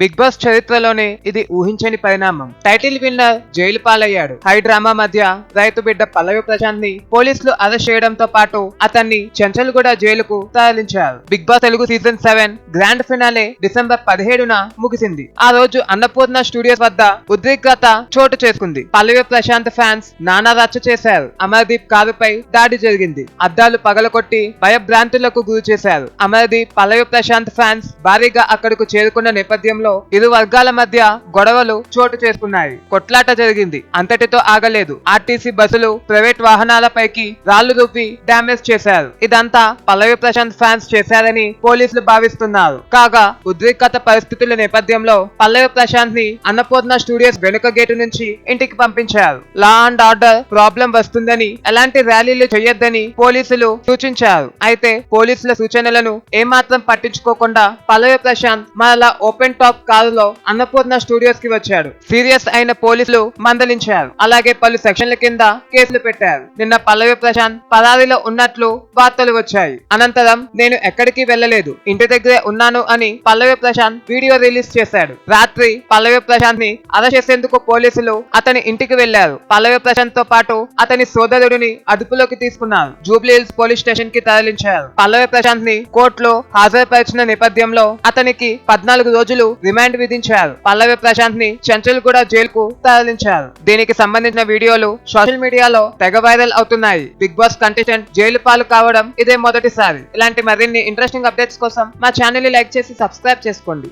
Big boss చరిత్రలోనే ఇది ఊహించని పరిణామం. టైటిల్ విన్నర్ జైలు పాలయ్యాడు. హై డ్రామా మధ్య రైతు బిడ్డ పల్లవి ప్రశాంత్ని పోలీసులు అరెస్ట్ చేయడంతో పాటు అతన్ని చెంచల్గూడ జైలుకు తరలించారు. Big Boss Telugu season seven grand finale December పదిహేడున ముగిసింది. ఆ రోజు అన్నపూర్ణ స్టూడియోస్ వద్ద ఉద్రిక్తత చోటు చేసుకుంది. పల్లవి ప్రశాంత్ ఫ్యాన్స్ నానా రచ్చ చేశారు. అమర్దీప్ కారుపై దాడి జరిగింది. అద్దాలు పగలకొట్టి భయభ్రాంతులకు గురి చేశారు అమర్దీప్ పల్లవి ప్రశాంత్ ఫ్యాన్స్ భారీగా అక్కడకు చేరుకున్న నేపథ్యంలో ఇరు వర్గాల మధ్య గొడవలు చోటు చేసుకున్నాయి. కొట్లాట జరిగింది. అంతటితో ఆగలేదు. ఆర్టీసీ బస్సులు ప్రైవేట్ వాహనాలపైకి రాళ్ళు రూపి డ్యామేజ్ చేశారు. ఇదంతా పల్లవి ప్రశాంత్ ఫ్యాన్స్ చేశారని పోలీసులు భావిస్తున్నారు. కాగా ఉద్రిక్తత పరిస్థితుల నేపథ్యంలో పల్లవి ప్రశాంత్ని అన్నపూర్ణ స్టూడియోస్ వెనుక గేటు నుంచి ఇంటికి పంపించారు. లా అండ్ ఆర్డర్ ప్రాబ్లం వస్తుందని ఎలాంటి ర్యాలీలు చేయొద్దని పోలీసులు సూచించారు. అయితే పోలీసుల సూచనలను ఏమాత్రం పట్టించుకోకుండా పల్లవి ప్రశాంత్ మరలా ఓపెన్ టాప్ కారులో అన్నపూర్ణ స్టూడియోస్కి వచ్చాడు. సీరియస్ అయిన పోలీసులు మందలించారు. అలాగే పలు సెక్షన్ల కింద కేసులు పెట్టారు. నిన్న పల్లవి ప్రశాంత్ పరారీలో ఉన్నట్లు వార్తలు వచ్చాయి. అనంతరం నేను ఎక్కడికి వెళ్ళలేదు. ఇంటి దగ్గరే ఉన్నాను అని పల్లవి ప్రశాంత్ వీడియో రిలీజ్ చేశాడు. రాత్రి పల్లవి ప్రశాంత్ని అరెస్ట్ చేసేందుకు పోలీసులు అతని ఇంటికి వెళ్ళారు పల్లవి ప్రశాంత్తో పాటు అతని సోదరుడిని అదుపులోకి తీసుకున్నారు. జూబ్లీ హిల్స్ పోలీస్ స్టేషన్కి తరలించారు. పల్లవి ప్రశాంత్ని కోర్టులో హాజరుపరిచిన నేపథ్యంలో అతనికి పద్నాలుగు రోజులు రిమాండ్ విధించారు. పల్లవి ప్రశాంత్ని చెంచల్గూడ జైలుకు తరలించారు. దీనికి సంబంధించిన వీడియోలు సోషల్ మీడియాలో తెగ వైరల్ అవుతున్నాయి. బిగ్ బాస్ కంటెస్టెంట్ జైలు పాలు కావడం ఇదే మొదటిసారి. ఇలాంటి మరిన్ని ఇంట్రెస్టింగ్ అప్డేట్స్ కోసం మా ఛానల్ని లైక్ చేసి సబ్స్క్రైబ్ చేసుకోండి.